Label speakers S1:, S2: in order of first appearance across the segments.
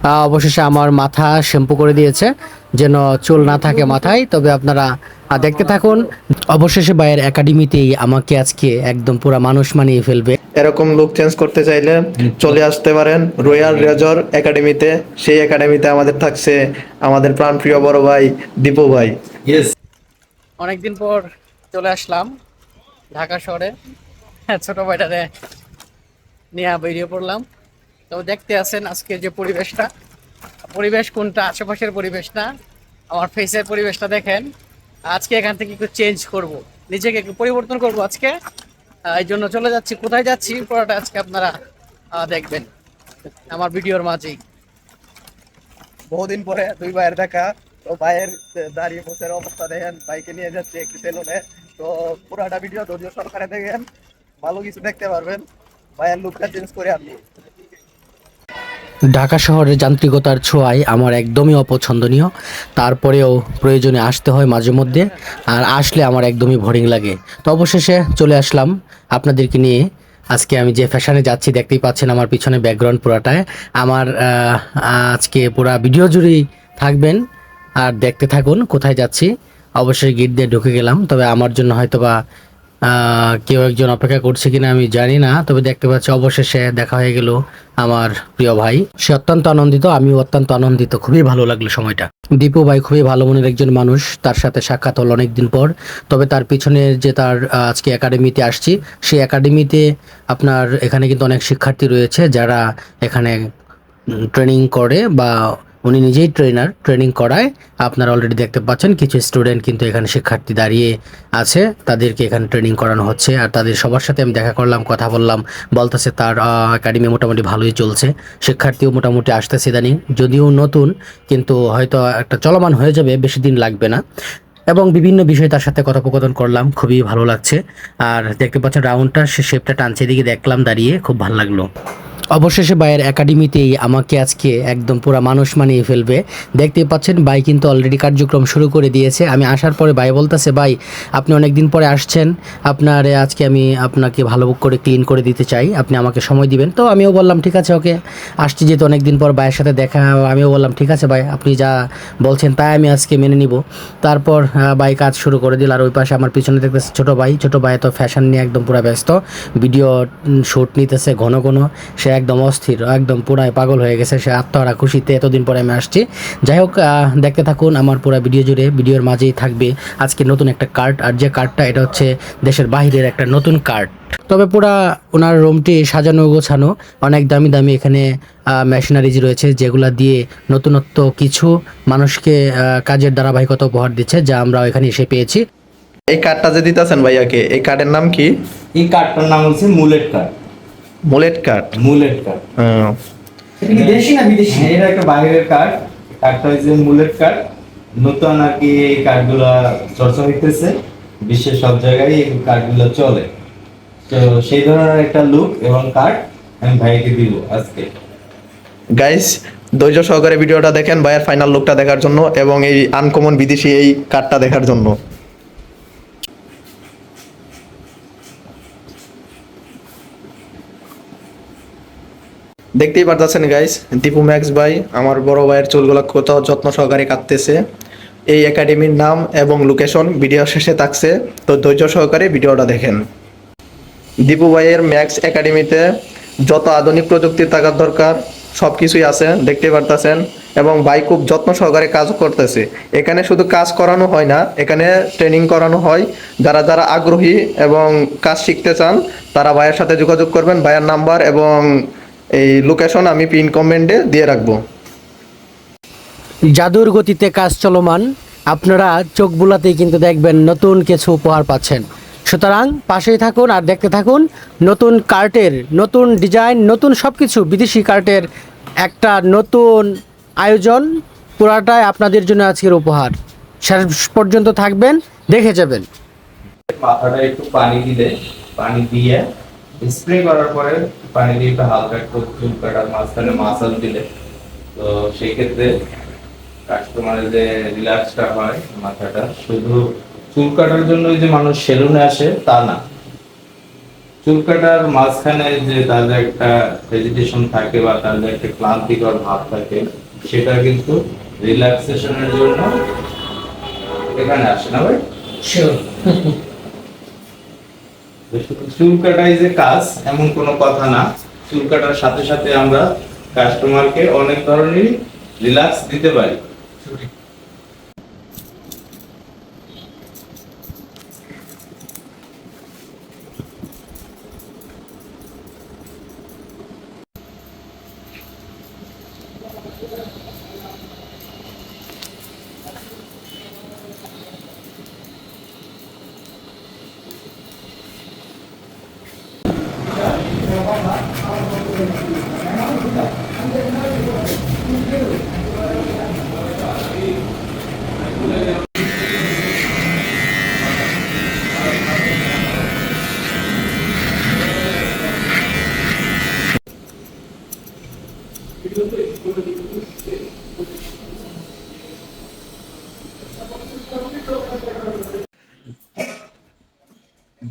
S1: আহ, অবশেষে আমার মাথা শ্যাম্পু করে দিয়েছে যেন চুল না থাকে মাথায়। তবে আপনারা দেখতে থাকুন। অবশেষে ভাইয়ের একাডেমিতেই আমাকে আজকে একদম পুরা মানুষ মানিয়ে ফেলবে।
S2: এরকম লুক চেঞ্জ করতে চাইলে চলে আসতে পারেন রয়্যাল রেজর একাডেমিতে সেই একাডেমিতে আমাদের থাকছে আমাদের প্রাণপ্রিয় বড় ভাই দীপু ভাই।
S1: অনেকদিন পর চলে আসলাম ঢাকা শহরে। হ্যাঁ, ছোট ভাইটারে নিয়ে বেরিয়ে পড়লাম তো দেখতে আছেন আজকে যে পরিবেশটা। পরিবেশ কোনটা? আশেপাশের পরিবেশ না আমার ফেসের পরিবেশটা দেখেন। আজকে এখান থেকে একটু চেঞ্জ করব। নিজেকে একটু পরিবর্তন করব আজকে। এই জন্য চলে যাচ্ছি। কোথায় যাচ্ছি? পুরোটা আজকে আপনারা দেখবেন। আমার ভিডিওর মাঝেই।
S2: বহুদিন পরে দুই ভাইয়ের দেখা। তো ভাইয়ের দাঁড়িয়ে বসে অবস্থা দেখেন। বাইকে নিয়ে যাচ্ছি একটু সেলুনে তো পুরাটা ভিডিও ধৈর্য সরকারে দেখেন। ভালো কিছু দেখতে পারবেন। ভাইয়ের লুকটা চেঞ্জ করে আনব।
S1: ঢাকা শহরের যান্ত্রিকতার ছোঁয়ায় আমার একদমই অপছন্দনীয়। তারপরেও প্রয়োজনে আসতে হয় মাঝে মধ্যে আর আসলে আমার একদমই বোরিং লাগে। তো অবশেষে চলে আসলাম আপনাদেরকে নিয়ে। আজকে আমি যে ফ্যাশনে যাচ্ছি দেখতেই পাচ্ছেন আমার পিছনে ব্যাকগ্রাউন্ড পুরাটায়। আমার আজকে পুরা ভিডিও জুড়েই থাকবেন আর দেখতে থাকুন কোথায় যাচ্ছি। অবশ্যই গেট দিয়ে ঢুকে গেলাম তবে আমার জন্য হয়তো বা আহ, কেউ একজন অপেক্ষা করছে কিনা আমি জানি না, তবে দেখতে পাচ্ছি অবশেষে দেখা হয়ে গেল আমার প্রিয় ভাই। সে অত্যন্ত আনন্দিত, আমিও অত্যন্ত আনন্দিত, খুবই ভালো লাগল সময়টা। দীপু ভাই খুবই ভালো মনের একজন মানুষ, তার সাথে সাক্ষাৎ হলো অনেকদিন পর, তবে তার পিছনে যে তার আজকে একাডেমিতে আসছি, সেই একাডেমিতে আপনার এখানে কিন্তু অনেক শিক্ষার্থী রয়েছে যারা এখানে ট্রেনিং করে বা উনি নিজেই ট্রেনার ট্রেনিং করায়। আপনারা অলরেডি দেখতে পাচ্ছেন, কিছু স্টুডেন্ট কিন্তু এখানে শিক্ষার্থী দাঁড়িয়ে আছে। তাদেরকে এখানে ট্রেনিং করানো হচ্ছে আর তাদের সবার সাথে আমি দেখা করলাম, কথা বললাম। বলতেছে তার একাডেমি মোটামুটি ভালোই চলছে। শিক্ষার্থীও মোটামুটি আসতেছে ইদানিং। যদিও নতুন, কিন্তু হয়তো একটা চলমান হয়ে যাবে, বেশি দিন লাগবে না। এবং বিভিন্ন বিষয়ে তার সাথে কথোপকথন করলাম, খুবই ভালো লাগছে। আর দেখতে পাচ্ছেন রাউন্ডটা সে শেপটা টানছে দিকে দেখলাম দাঁড়িয়ে, খুব ভালো লাগল। অবশেষে ভাইয়ের একাডেমিতেই আমাকে আজকে একদম পুরা মানুষ মানিয়ে ফেলবে। দেখতেই পাচ্ছেন ভাই কিন্তু অলরেডি কার্যক্রম শুরু করে দিয়েছে। আমি আসার পরে ভাই বলতেছে ভাই আপনি অনেক দিন পরে আসছেন। আপনার আজকে আমি আপনাকে ভালো করে ক্লিন করে দিতে চাই। আপনি আমাকে সময় দিবেন। তো আমিও বললাম, ঠিক আছে, ওকে, আসছি যেহেতু অনেক দিন পর ভাইয়ের সাথে দেখা আমিও বললাম, ঠিক আছে ভাই আপনি যা বলছেন তাই আমি আজকে মেনে নিব। তারপর ভাই কাজ শুরু করে দিল। আর ওই পাশে আমার পিছনে দেখতেছে ছোটো ভাই ছোটো ভাই তো ফ্যাশন নিয়ে একদম পুরো ব্যস্ত। ভিডিও শ্যুট নিতেছে ঘন ঘন। সে একদম অস্থির একদম পুরাই পাগল হয়ে গেছে সে আত্মহারা খুশিতে। এতদিন পরে আমি আসছি। যাই হোক আহ, দেখতে থাকুন আমার পুরো ভিডিও জুড়ে ভিডিওর মাঝেই থাকবে আজকে নতুন একটা কার্ড আর যে কার্ডটা এটা হচ্ছে দেশের বাহিরের একটা নতুন কার্ড তবে পুরা ওনার রুমটি সাজানো গোছানো অনেক দামি দামি এখানে মেশিনারিজ রয়েছে যেগুলা দিয়ে নতুনত্ব কিছু মানুষকে আহ, কাজের ধারাবাহিকতা উপহার দিচ্ছে যা আমরা এখানে এসে পেয়েছি।
S2: এই কার্ডটা যে দিতেছেন ভাইয়াকে এই কার্ডের নাম কি?
S3: এই কার্ডটার নাম হচ্ছে mullet card
S2: mullet card
S3: mullet card
S2: হ্যাঁ।
S1: দেশি না বিদেশি?
S3: হ্যাঁ, এটা একটা বাইরের কার্ড কার্ডটা হচ্ছে মুলেট কার্ড নতুন আর কি এই কার্ডগুলো চর্চা হইতেছে। বিশ্বের সব জায়গায় এই কার্ডগুলো চলে। তো সেই ধরনের একটা লুক এবং কার্ড আমি ভাইকে দিব আজকে।
S2: গাইস ধৈর্য সহকারে ভিডিওটা দেখেন ভাইয়ের ফাইনাল লুকটা দেখার জন্য এবং এই আনকমন বিদেশি এই কার্ডটা দেখার জন্য। দেখতেই পারতেছেন গাইস দীপু ম্যাক্স ভাই, আমার বড় ভাইয়ের চুলগুলো কত যত্ন সহকারে কাটতেছে। এই একাডেমির নাম এবং লোকেশন ভিডিও শেষে থাকছে, তো ধৈর্য সহকারে ভিডিওটা দেখেন। দীপু ভাইয়ের ম্যাক্স একাডেমিতে যত আধুনিক প্রযুক্তি থাকার দরকার সব কিছুই আছে দেখতে পারতেছেন, এবং ভাই খুব যত্ন সহকারে কাজ করতেছে। এখানে শুধু কাজ করানো হয় না, এখানে ট্রেনিং করানো হয়। যারা যারা আগ্রহী এবং কাজ শিখতে চান, তারা ভাইয়ের সাথে যোগাযোগ করবেন, ভাইয়ের নাম্বার এবং এই লোকেশন আমি পিন কমেন্টে দিয়ে রাখব।
S1: জাদুর গতিতে কাজ চলমান আপনারা চোখ বুলাতেই কিন্তু দেখবেন নতুন কিছু উপহার পাচ্ছেন। সুতরাং পাশেই থাকুন আর দেখতে থাকুন নতুন কার্টের নতুন ডিজাইন নতুন সব কিছু বিদেশি কার্টের একটা নতুন আয়োজন পুরাটাই আপনাদের জন্য আজকের উপহার। শেষ পর্যন্ত থাকবেন দেখে যাবেন।
S3: মাথাটা একটু পানি দিলে পানি দিয়ে স্প্রে করার পরে পানি দিয়ে একটু হালকা একটু চুল কাটার মাঝখানে মাসাজ দিলে, তো সেই ক্ষেত্রে কাস্টমারের যে রিল্যাক্সটা হয় মাথাটা, শুধু চুল কাটার জন্য যে মানুষ সেলুনে আসে তা না। চুল কাটার মাঝখানে যে তাদের একটা হেজিটেশন থাকে বা তাদের একটা ক্লান্তিকর ভাব থাকে, সেটা কিন্তু রিল্যাক্সেশনের জন্য এখানে আসে না ভাই? শুধু চুল কাটাই যে কাজ, এমন কোনো কথা না। চুল কাটার সাথে সাথে আমরা কাস্টমারকে অনেক ধরনের রিল্যাক্স দিতে পারি।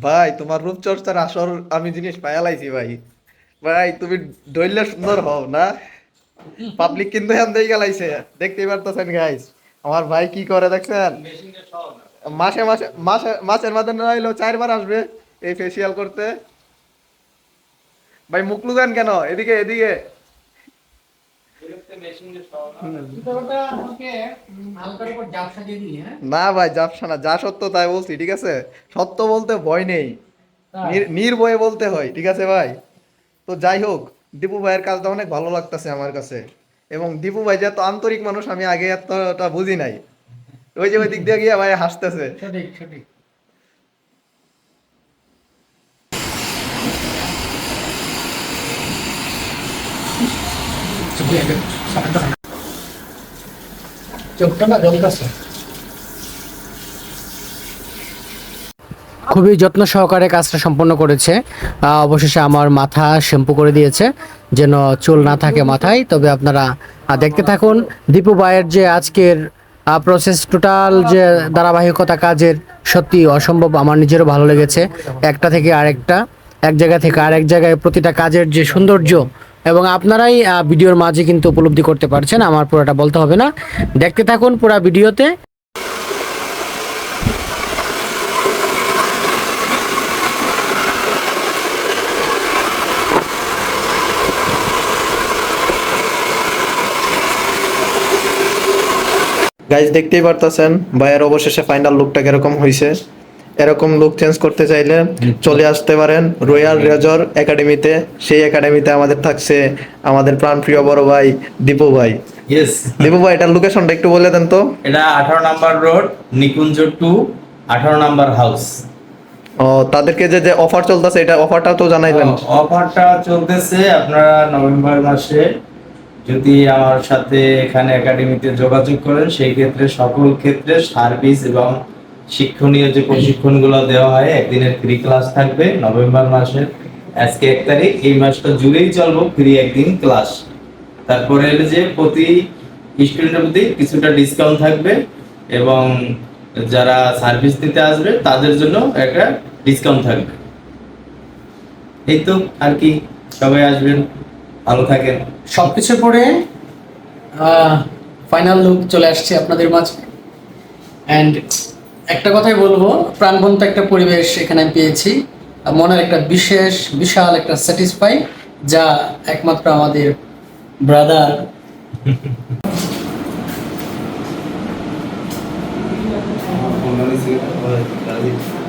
S2: ভাই, তোমার রূপচর্চার আসর আমি জিনিস পায়ালাইছি ভাই। ভাই, তুমি ডইলে সুন্দর হও না। পাবলিক কিন্তু হ্যান দিয়ে গেলাইছে। দেখতেই পারতেছেন গাইস আমার ভাই কি করে দেখছেন? মাসে মাসে মাসে, মাসের মাঝে না হইলেও চারবার আসবে এই ফেসিয়াল করতে। ভাই, মুখ লুকান কেন? এদিকে এদিকে। না ভাই জাপসা না যা সত্য তাই বলছি ঠিক আছে? সত্য বলতে ভয় নেই। নির্ভয়ে বলতে হয় ঠিক আছে ভাই? তো যাই হোক দীপু ভাইয়ের কাজটা অনেক ভালো লাগতেছে আমার কাছে। এবং দীপু ভাই যে এত আন্তরিক মানুষ আমি আগে এতটা বুঝি নাই। ওই যে ওই দিক দিয়ে গিয়ে ভাই হাসতেছে।
S1: সঠিক সঠিক। খুবই যত্ন সহকারে কাজটা সম্পন্ন করেছে। অবশেষে আমার মাথা শ্যাম্পু করে দিয়েছে, যেন চুল না থাকে মাথায়। তবে আপনারা দেখতে থাকুন দীপু ভাইয়ের যে আজকের প্রসেস টোটাল যে ধারাবাহিকতা কাজের সত্যি অসম্ভব, আমার নিজেরও ভালো লেগেছে। একটা থেকে আরেকটা, এক জায়গা থেকে আরেক জায়গায় প্রতিটা কাজের যে সৌন্দর্য এবং আপনারাই ভিডিওর মাঝে কিন্তু উপলব্ধি করতে পারছেন, আমার পুরোটা বলতে হবে না। দেখতে থাকুন পুরো ভিডিওতে।
S2: গাইজ দেখতেই পারতেছেন ভাইয়ের অবশেষে ফাইনাল লুকটা কীরকম হয়েছে এরকম লুক চেঞ্জ করতে চাইলে চলে আসতে পারেন রয়্যাল রেজর একাডেমিতে সেই একাডেমিতে আমাদের থাকছে আমাদের প্রাণপ্রিয় বড় ভাই দীপু ভাই।
S3: ইয়েস
S2: দীপু ভাই এটার লোকেশনটা একটু বলে দেন তো।
S3: এটা আঠারো নাম্বার রোড নিকুঞ্জ টু আঠারো নাম্বার হাউস
S2: ও তাদেরকে যে যে অফার চলতেছে এটা অফারটা তো জানাইবেন
S3: অফারটা চলতেছে আপনারা নভেম্বর মাসে। যদি আমার সাথে এখানে একাডেমিতে যোগাযোগ করেন সেই ক্ষেত্রে সকল ক্ষেত্রে সার্ভিস এবং শিক্ষণীয় যে প্রশিক্ষণগুলো দেওয়া হয়, একদিনের ফ্রি ক্লাস থাকবে নভেম্বর মাসের। আজকে এক তারিখ, এই মাসটা জুড়েই চলবো ফ্রি একদিন ক্লাস তারপরে যে প্রতি স্টুডেন্টের প্রতি কিছুটা ডিসকাউন্ট থাকবে এবং যারা সার্ভিস দিতে আসবে, তাদের জন্য একটা ডিসকাউন্ট থাকবে। এই তো, আর কি, সবাই আসবেন, ভালো থাকেন।
S1: সবকিছু পরে ফাইনাল লুক চলে আসছে আপনাদের মাঝে। অ্যান্ড একটা কথাই বলব, প্রাণবন্ত একটা পরিবেশ এখানে পেয়েছি। মনের একটা বিশেষ, বিশাল একটা স্যাটিসফাই যা একমাত্র আমাদের ব্রাদার
S3: Thank আসে